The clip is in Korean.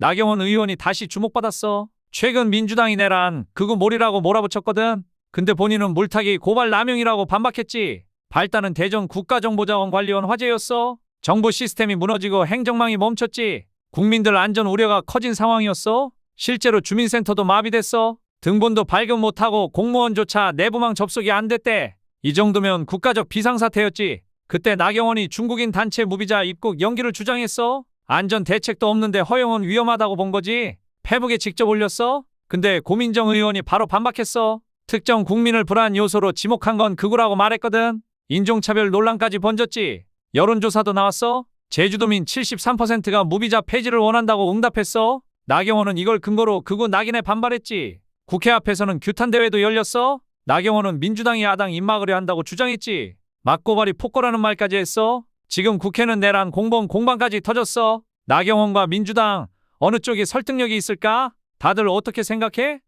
나경원 의원이 다시 주목받았어. 최근 민주당이 내란 그거 몰이라고 몰아붙였거든. 근데 본인은 물타기 고발 남용이라고 반박했지. 발단은 대전 국가정보자원 관리원 화재였어. 정부 시스템이 무너지고 행정망이 멈췄지. 국민들 안전 우려가 커진 상황이었어. 실제로 주민센터도 마비됐어. 등본도 발급 못하고 공무원조차 내부망 접속이 안 됐대. 이 정도면 국가적 비상사태였지. 그때 나경원이 중국인 단체 무비자 입국 연기를 주장했어. 안전 대책도 없는데 허용은 위험하다고 본 거지. 페북에 직접 올렸어. 근데 고민정 의원이 바로 반박했어. 특정 국민을 불안 요소로 지목한 건 그거라고 말했거든. 인종차별 논란까지 번졌지. 여론조사도 나왔어. 제주도민 73%가 무비자 폐지를 원한다고 응답했어. 나경원은 이걸 근거로 극우 낙인에 반발했지. 국회 앞에서는 규탄 대회도 열렸어. 나경원은 민주당이 야당 입막으려 한다고 주장했지. 맞고발이 폭거라는 말까지 했어. 지금 국회는 내란 공범 공방까지 터졌어. 나경원과 민주당 어느 쪽이 설득력이 있을까? 다들 어떻게 생각해?